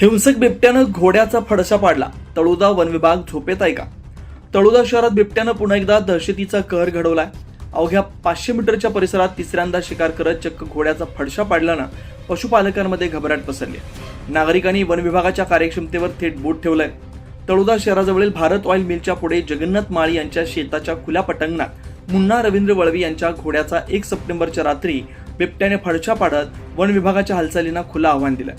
हिंसक बिबट्यानं घोड्याचा फडशा पाडला. तळोदा वन विभाग झोपेत आहे का? तळोदा शहरात बिबट्यानं पुन्हा एकदा दहशतीचा कहर घडवलाय. अवघ्या पाचशे मीटरच्या परिसरात तिसऱ्यांदा शिकार करत चक्क घोड्याचा फडशा पाडल्यानं पशुपालकांमध्ये घबराट पसरली. नागरिकांनी वन विभागाच्या कार्यक्षमतेवर थेट बोट ठेवलंय. तळोदा शहराजवळील भारत ऑइल मिलच्या पुढे जगन्नाथ माळी यांच्या शेताच्या खुल्या पटांगणात मुन्ना रवींद्र वळवी यांच्या घोड्याचा एक सप्टेंबरच्या रात्री बिबट्याने फडशा पाडत वन विभागाच्या हालचालींना खुलं आव्हान दिलं.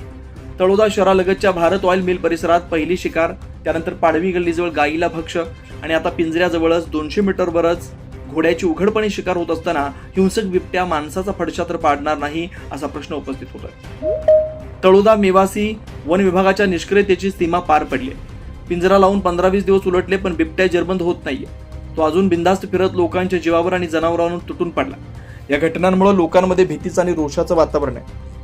तळोदा शहरालगतच्या भारत ऑइल मिल परिसरात पहिली शिकार त्यानंतर पाडवी गल्लीजवळ गाईला भक्ष आणि आता पिंजऱ्याजवळच दोनशे मीटरवरच घोड्याची उघडपणे शिकार होत असताना हिंसक बिबट्या माणसाचा फडशा तर पाडणार नाही असा प्रश्न उपस्थित होतोय. तळोदा मेवासी वन विभागाच्या निष्क्रियतेची सीमा पार पडली. आहे. पिंजरा लावून पंधरा वीस दिवस उलटले पण बिबट्या जरबंद होत नाहीये. तो अजून बिंदास्त फिरत लोकांच्या जीवावर आणि जनावरांवर तुटून पडला. या घटनांमुळे लोकांमध्ये भीतीचं आणि रोषाचं वातावरण आहे.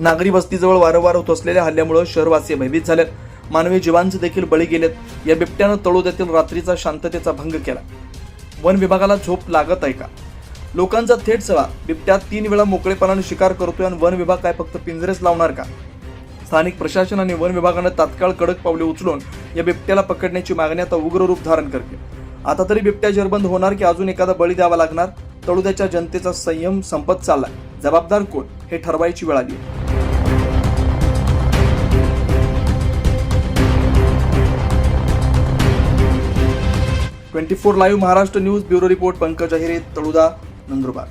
नागरी वस्तीजवळ वारंवार होत असलेल्या हल्ल्यामुळे शहरवासी भयभीत झालेत. मानवी जीवांचे देखील बळी गेलेत. या बिबट्यानं तळोद्यातील रात्रीचा शांततेचा भंग केला. वन विभागाला झोप लागत आहे का? लोकांचा थेट सवा बिबट्या तीन वेळा मोकळेपणाने शिकार करतोय आणि वन विभाग काय फक्त पिंजरेच लावणार का? स्थानिक प्रशासन आणि वन विभागानं तात्काळ कडक पावले उचलून या बिबट्याला पकडण्याची मागणी आता उग्र रूप धारण करते. आता तरी बिबट्या जरबंद होणार की अजून एखादा बळी द्यावा लागणार? तळुद्याच्या जनतेचा संयम संपत चाललाय. जबाबदार कोण? हे ठरवायची वेळ आली twenty four live Maharashtra news bureau report Pankaj Ahire Taloda Nandurbar.